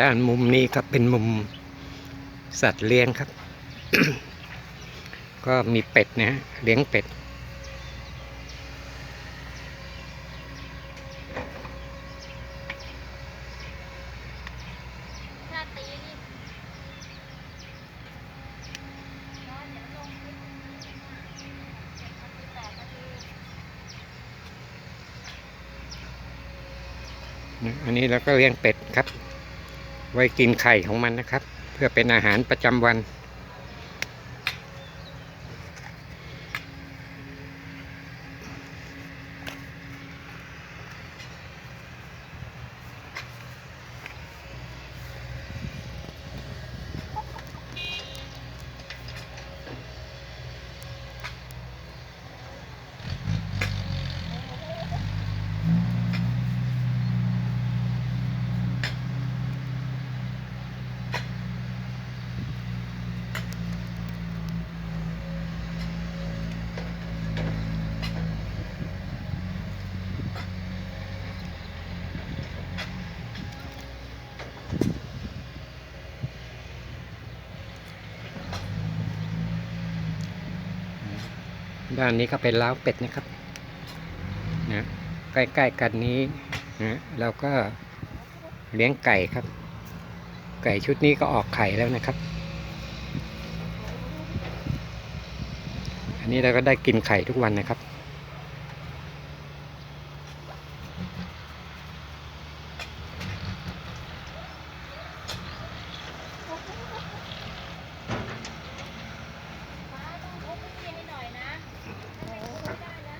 ด้านมุมนี้ก็เป็นมุมสัตว์เลี้ยงครับ ก็มีเป็ดนะฮะเลี้ยงเป็ด อันนี้เราก็เลี้ยงเป็ดครับ ไว้กินไข่ของมันนะครับ เพื่อเป็นอาหารประจำวัน ด้านนี้ก็เป็นล้าวเป็ดนะครับนะใกล้ๆกันนี้นะเราก็เลี้ยงไก่ครับ ไก่ชุดนี้ก็ออกไข่แล้วนะครับ อันนี้เราก็ได้กินไข่ทุกวันนะครับ ฟ้าต้องทุบให้พี่ให้หน่อยนะไม่ทุบไม่ได้นะ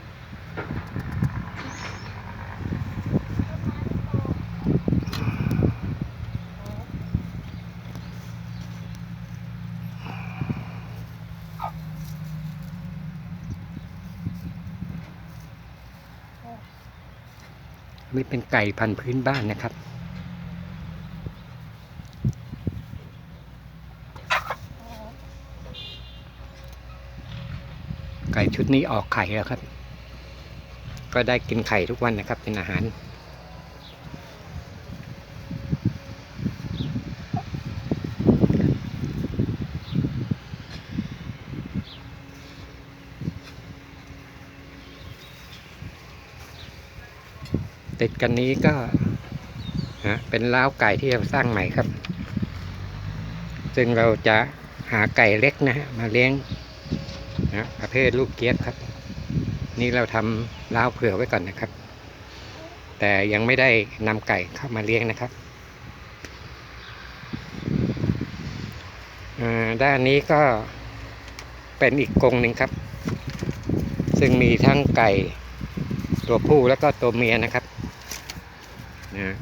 ต้นไม้ไม่โต นี่เป็นไก่พันธุ์พื้นบ้านนะครับ ไก่ชุดนี้ออกไข่แล้วครับ ก็ได้กินไข่ทุกวันนะครับ เป็นอาหาร ติดกันนี้ก็ฮะเป็นล้าวไก่ที่เราสร้างใหม่ครับ ซึ่งเราจะหาไก่เล็กนะฮะมาเลี้ยงนะประเภทลูกเกียบครับ นี่เราทำล้าวเผื่อไว้ก่อนนะครับ แต่ยังไม่ได้นำไก่เข้ามาเลี้ยงนะครับอ่าด้านนี้ก็เป็นอีกกรงหนึ่งครับ ซึ่งมีทั้งไก่ตัวผู้แล้วก็ตัวเมียนะครับ นะ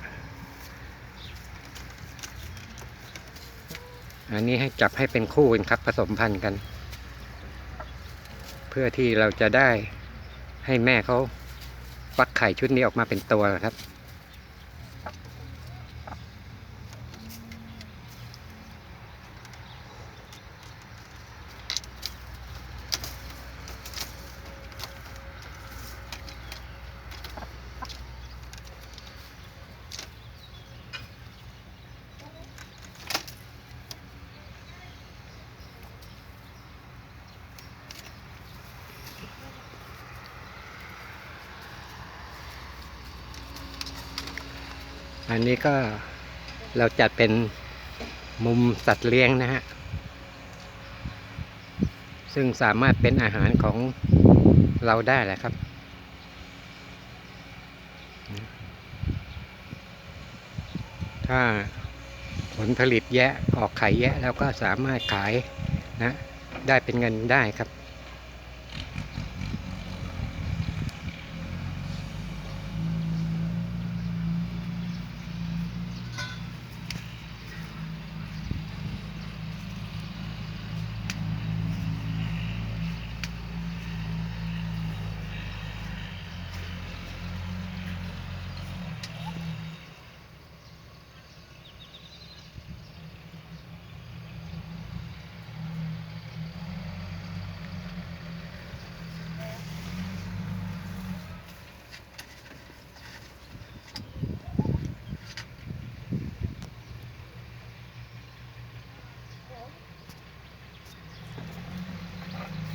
อันนี้ให้จับให้เป็นคู่กันครับผสมพันธุ์กัน เพื่อที่เราจะได้ให้แม่เขาฟักไข่ชุดนี้ออกมาเป็นตัวครับ อันนี้ก็เราจัดเป็นมุมสัตว์เลี้ยงนะฮะ ซึ่งสามารถเป็นอาหารของเราได้แหละครับ ถ้าผลผลิตแยะออกไข่แยะแล้วก็สามารถขายนะ ได้เป็นเงินได้ครับ